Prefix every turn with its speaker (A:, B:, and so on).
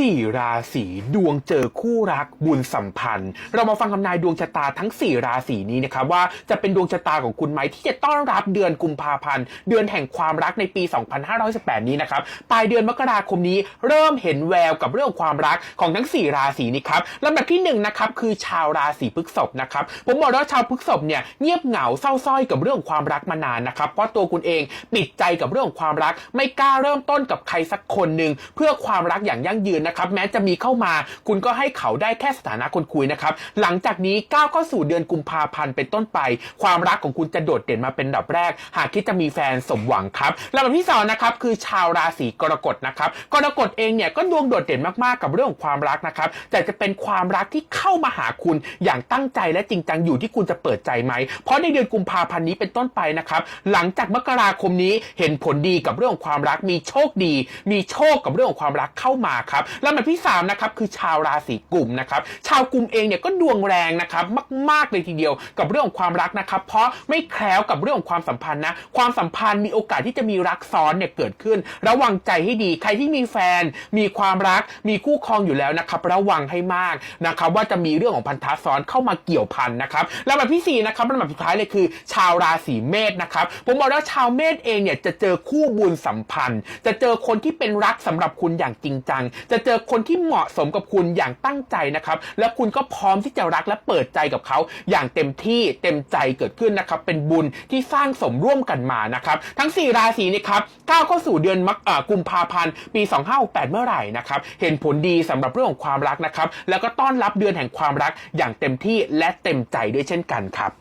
A: สี่ราศีดวงเจอคู่รักบุญสัมพันธ์ เรามาฟังคำนายดวงชะตาทั้ง 4 ราศีนี้นะครับว่าจะเป็นดวงชะตาของคุณไหมที่จะต้อนรับเดือนกุมภาพันธ์ เดือนแห่งความรักในปี 2518 นี้นะครับปลายเดือนมกราคมนี้เริ่มเห็นแววกับเรื่องความรักของทั้ง 4 ราศีนี้ครับลำดับที่1นะครับคือชาวราศีพฤษภนะครับผมบอกแล้ววาชาวพฤษภเนี่ยเงียบเหงาเศร้าส้อยกับเรื่องความรักมานานนะครับเพราะตัวคุณเองปิดใจกับเรื่องของความรัก ไม่กล้าเริ่มต้นกับใครสักคนหนึ่งเพื่อความรักอย่างยั่งยืนนะครับแม้จะมีเข้ามา คุณก็ให้เขาได้แค่สถานะคนคุยนะครับหลังจากนี้ก้าวเข้าสู่เดือนกุมภาพันธ์เป็นต้นไป ความรักของคุณจะโดดเด่นมาเป็นอันดับแรก หากคิดจะมีแฟนสมหวังครับลำดับที่สองนะครับคือชาวราศีกรกฎนะครับกรกฎเองเนี่ยก็ดวงโดดเด่นมากๆกับเรื่องของความรักนะครับแต่จะเป็นความรักที่เข้ามาหาคุณอย่างตั้งใจและจริงจังอยู่ที่คุณจะเปิดใจไหม เพราะในเดือนกุมภาพันธ์นี้เป็นต้นไปนะครับหลังจากมกราคมนี้เห็นผลดีกับเรื่องของความรักมีโชคดี มีโชคกับเรื่องของความรักเข้ามาครับลำดับที่สามนะครับคือชาวราศีกุมนะครับชาวกุมเองเนี่ยก็ดวงแรงนะครับมาก ๆเลยทีเดียวกับเรื่องของความรักนะครับ เพราะไม่แคล้วกับเรื่องของความสัมพันธ์นะความสัมพันธ์มีโอกาสที่จะมีรักซ้อนเนี่ยเกิดขึ้น ระวังใจให้ดีใครที่มีแฟน มีความรัก มีคู่ครองอยู่แล้วนะครับระวังให้มากนะครับว่าจะมีเรื่องของพันธะซ้อนเข้ามาเกี่ยวพันนะครับลำดับที่สี่นะครับลำดับสุดท้ายเลยคือ ชาวราศีเมษนะครับผมบอกแล้วชาวเมษเองเนี่ยจะเจอคู่บุญสัมพันธ์ จะเจอคนที่เป็นรักสำหรับคุณอย่างจริงจังจะเจอคนที่เหมาะสมกับคุณอย่างตั้งใจนะครับ และคุณก็พร้อมที่จะรักและเปิดใจกับเขา อย่างเต็มที่เต็มใจเกิดขึ้นนะครับ เป็นบุญที่สร้างสมร่วมกันมานะครับ ทั้ง 4 ราศีนี้ครับก้าวเข้าสู่เดือนมกอ่ากุมภาพันธ์ปี 2568 เมื่อไหร่นะครับ เห็นผลดีสำหรับเรื่องของความรักนะครับ แล้วก็ต้อนรับเดือนแห่งความรักอย่างเต็มที่และเต็มใจด้วยเช่นกันครับ